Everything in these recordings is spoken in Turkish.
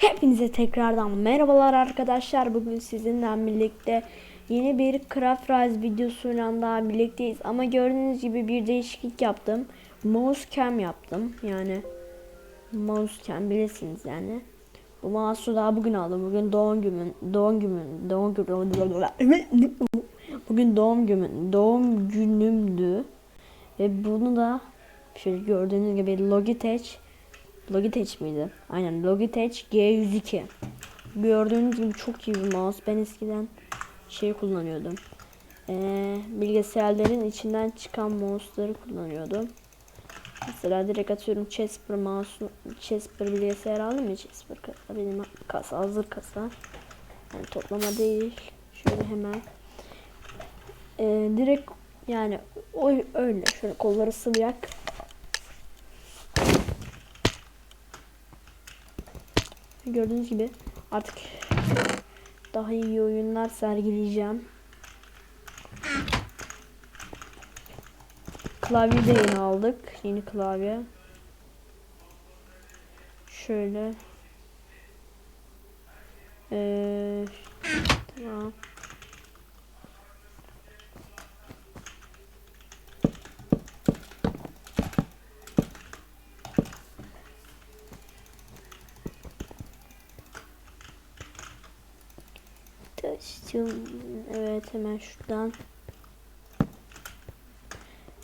Hepinize tekrardan merhabalar arkadaşlar. Bugün sizinle birlikte yeni bir Craft Rise videosuyla daha birlikteyiz. Ama gördüğünüz gibi bir değişiklik yaptım. Mouse cam yaptım. Yani mouse cam bilirsiniz yani. Bu mouse'u daha bugün aldım. Bugün doğum günüm, doğum günüm, doğum günüm. Bugün doğum günüm, doğum günümdü. Ve bunu da şöyle gördüğünüz gibi Logitech Logitech miydi? Aynen Logitech G102. Gördüğünüz gibi çok iyi bir mouse. Ben eskiden şey kullanıyordum. Ee, bilgisayarların içinden çıkan mouse'ları kullanıyordum. Mesela direkt atıyorum Chesper mouse, Chesper bilgisayar aldım ya Chesper kasa benim kasa hazır kasa. Yani toplama değil. Şöyle hemen. Ee, direkt yani o öyle şöyle kolları sıvayak Gördüğünüz gibi artık daha iyi oyunlar sergileyeceğim. Klavye de yeni aldık. Yeni klavye. Şöyle. Ee, tamam. Hemen şuradan.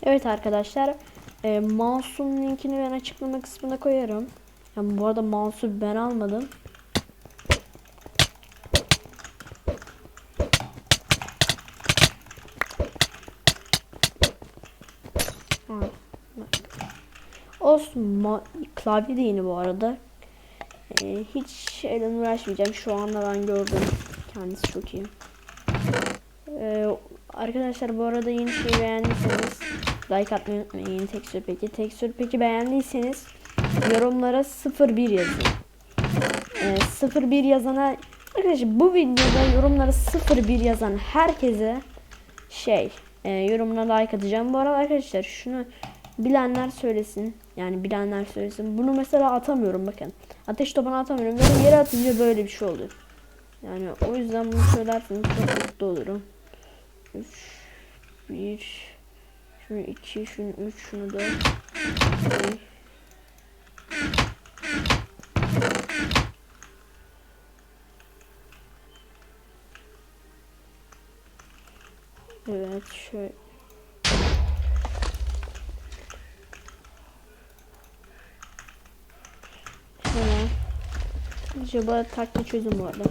Evet arkadaşlar. E, mouse'un linkini ben açıklama kısmına koyarım. Yani bu arada mouse'u ben almadım. Olsun. ma- Klavye de yeni bu arada. Ee, hiç şeyden uğraşmayacağım. Şu anda ben gördüm. Kendisi çok iyi. Ee, arkadaşlar bu arada yeni şeyi beğendiyseniz like atmayı unutmayın. Tekstür peki. Tekstür peki beğendiyseniz yorumlara 01 yazın. Ee, 01 yazana arkadaşlar bu videoda yorumlara 01 yazan herkese şey e, yorumuna like atacağım. Bu arada arkadaşlar şunu bilenler söylesin. Yani bilenler söylesin. Bunu mesela atamıyorum bakın. Ateş topuna atamıyorum. Böyle yere atınca böyle bir şey oluyor. Yani o yüzden bunu söylerseniz çok mutlu olurum. 3 1 şunu 2 şunu 3 şunu 4 Evet şöyle. Şöyle Acaba takla çözüm bu arada.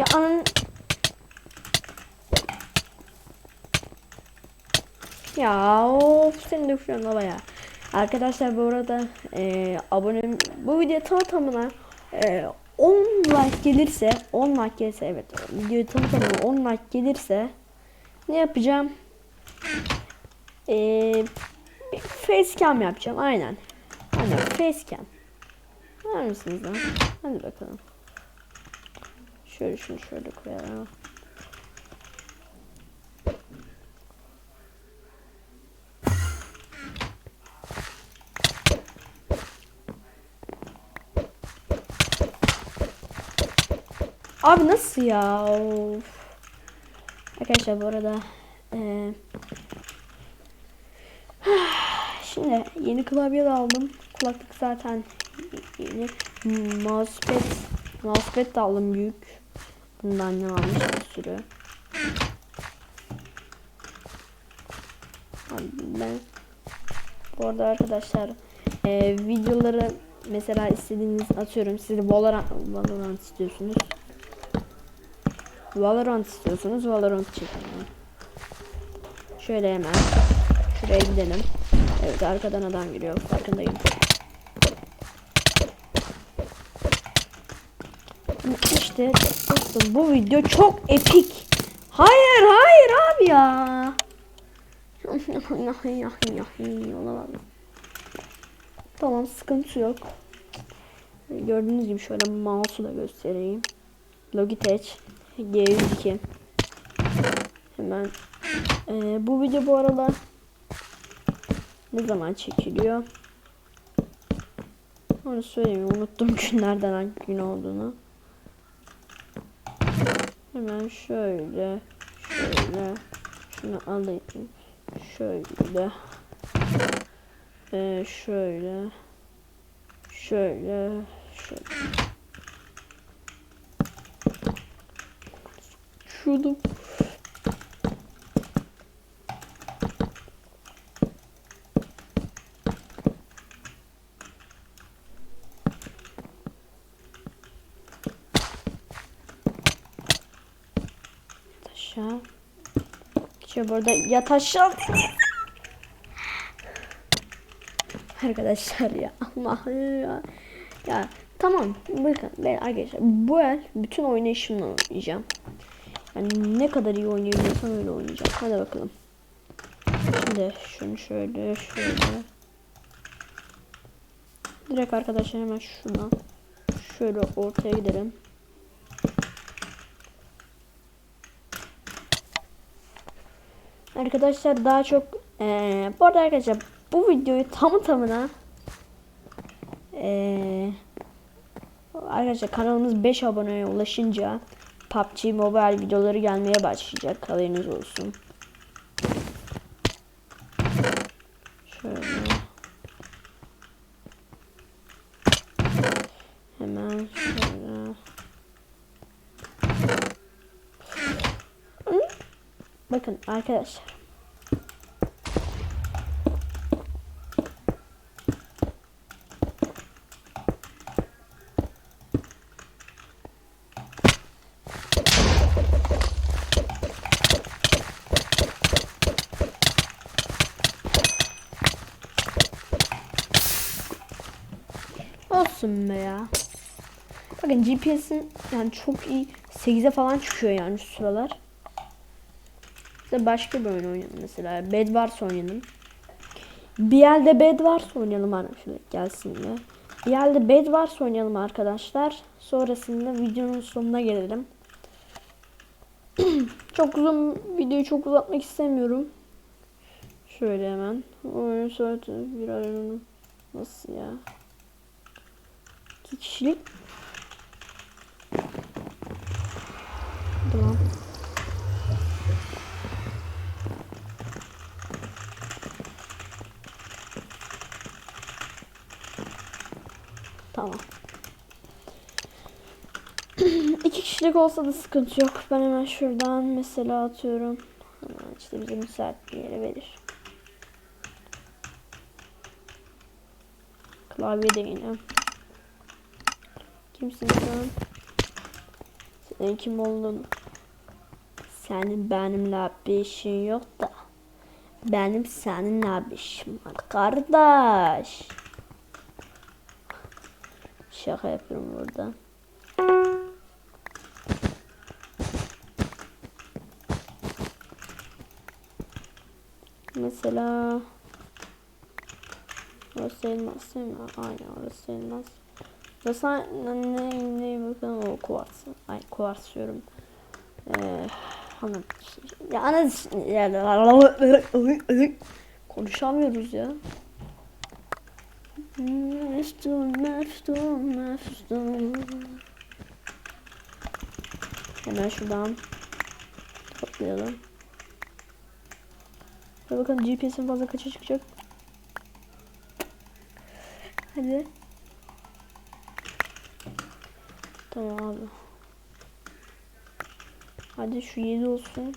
Ya anın... Ya of seni anda baya. Arkadaşlar bu arada e, abone bu video tam tamına e, 10 like gelirse 10 like gelirse evet video tam tamına 10 like gelirse ne yapacağım? E, facecam yapacağım aynen. Aynen facecam. Var mısınız lan? Hadi bakalım. Şöyle şunu şöyle koyalım. Abi nasıl ya? Of. Arkadaşlar bu arada eee Şimdi yeni klavye de aldım. Kulaklık zaten yeni. Mousepad, mousepad de aldım büyük. Bundan ne almış bir sürü. Abi ben bu arada arkadaşlar e, videoları mesela istediğiniz atıyorum siz Valorant, Valorant istiyorsunuz. Valorant istiyorsunuz Valorant çekelim. Şöyle hemen şuraya gidelim. Evet arkadan adam geliyor farkındayım. İşte dostum bu video çok epik. Hayır hayır abi ya. Olamaz. Tamam sıkıntı yok. Gördüğünüz gibi şöyle mouse'u da göstereyim. Logitech G102. Hemen ee, bu video bu arada ne zaman çekiliyor? Onu söyleyeyim unuttum günlerden hangi gün olduğunu. Hemen şöyle şöyle şunu alayım. Şöyle ee, şöyle şöyle şöyle şunu aşağı. İşte burada yat aşağı. Arkadaşlar ya Allah'ım ya. Ya tamam bakın ben arkadaşlar bu el bütün oynayışımla oynayacağım. Yani ne kadar iyi oynayabiliyorsam öyle oynayacağım. Hadi bakalım. Şimdi şunu şöyle şöyle. Direkt arkadaşlar hemen şuna şöyle ortaya gidelim. Arkadaşlar daha çok ee, bu arada arkadaşlar bu videoyu tamı tamına ee, arkadaşlar kanalımız 5 aboneye ulaşınca PUBG Mobile videoları gelmeye başlayacak haberiniz olsun. Şöyle. Hemen şöyle. Bakın arkadaşlar. Olsun be ya. Bakın GPS'in yani çok iyi 8'e falan çıkıyor yani şu sıralar. İşte başka bir oyun oynayalım mesela. Bed Wars oynayalım. Bir elde Bed Wars oynayalım arkadaşlar. Gelsin de. Bir elde Bed Wars oynayalım arkadaşlar. Sonrasında videonun sonuna gelelim. çok uzun videoyu çok uzatmak istemiyorum. Şöyle hemen. Oyun saati bir aranın. Nasıl ya? İki kişilik. Tamam. Tamam. İki kişilik olsa da sıkıntı yok. Ben hemen şuradan mesela atıyorum. Hemen işte bize müsait bir yere verir. Klavye de yine. Kimsin sen? Senin kim olduğunu. Senin benimle bir işin yok da. Benim seninle bir işim var kardeş. Şaka yapıyorum burada. Mesela Orası elmas değil mi? Aynen orası elmas. Mesela ne, ne bakalım o kuvars. Ay kuvars diyorum. Ee, anladım. Ya ana yani konuşamıyoruz ya. Meftun, meftun, meftun. Hemen şuradan toplayalım. Ve bakalım GPS'in fazla kaça çıkacak. Hadi. Tamam abi. Hadi şu 7 olsun.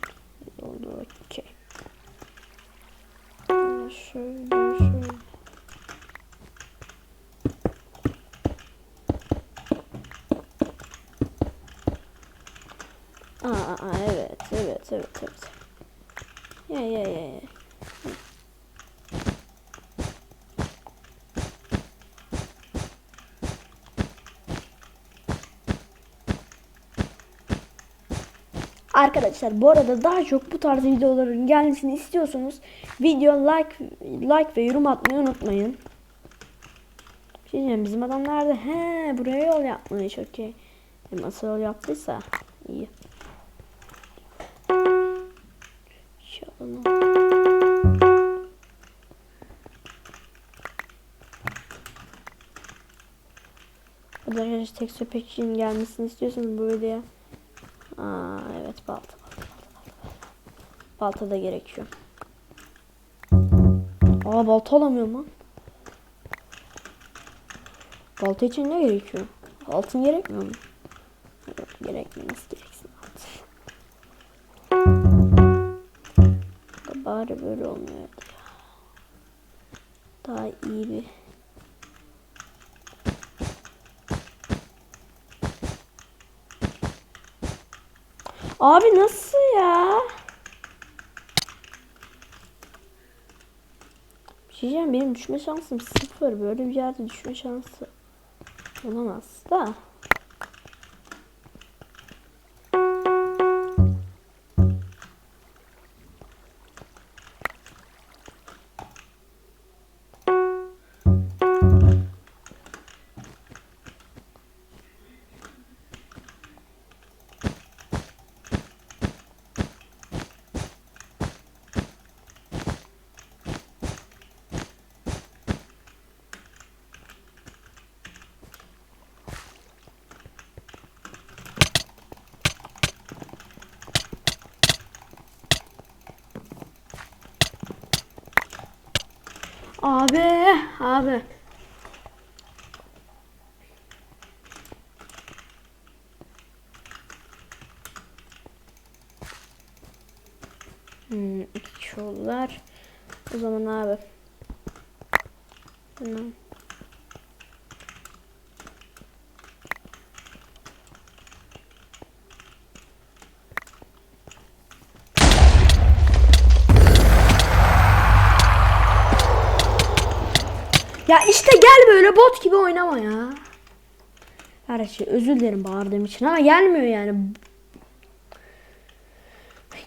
Oldu okey. Şöyle şöyle. Aa, aa, evet, evet, evet, evet. Ya ya ya ya. Arkadaşlar bu arada daha çok bu tarz videoların gelmesini istiyorsanız video like like ve yorum atmayı unutmayın. Şey diyeceğim bizim adam nerede? He buraya yol yapmış okey. Nasıl yol yaptıysa iyi. Arkadaşlar tekstür pack'in gelmesini istiyorsanız bu videoya. Aa evet balta balta balta balta. Balta da gerekiyor. Aa balta alamıyorum lan. Balta için ne gerekiyor? Altın gerekmiyor mu? Yok gerekmiyor. Gereksin altın? Bari böyle olmuyordu ya. Daha iyi bir Abi nasıl ya? Bir şey diyeceğim benim düşme şansım sıfır. Böyle bir yerde düşme şansı olamaz da. Abi, abi. Hmm, iki kişi. O zaman abi. Tamam. Ya işte gel böyle bot gibi oynama ya. Her şey özür dilerim bağırdığım için ama gelmiyor yani.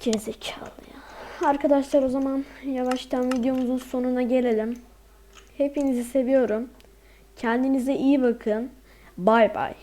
Gerizekalı ya. Arkadaşlar o zaman yavaştan videomuzun sonuna gelelim. Hepinizi seviyorum. Kendinize iyi bakın. Bay bay.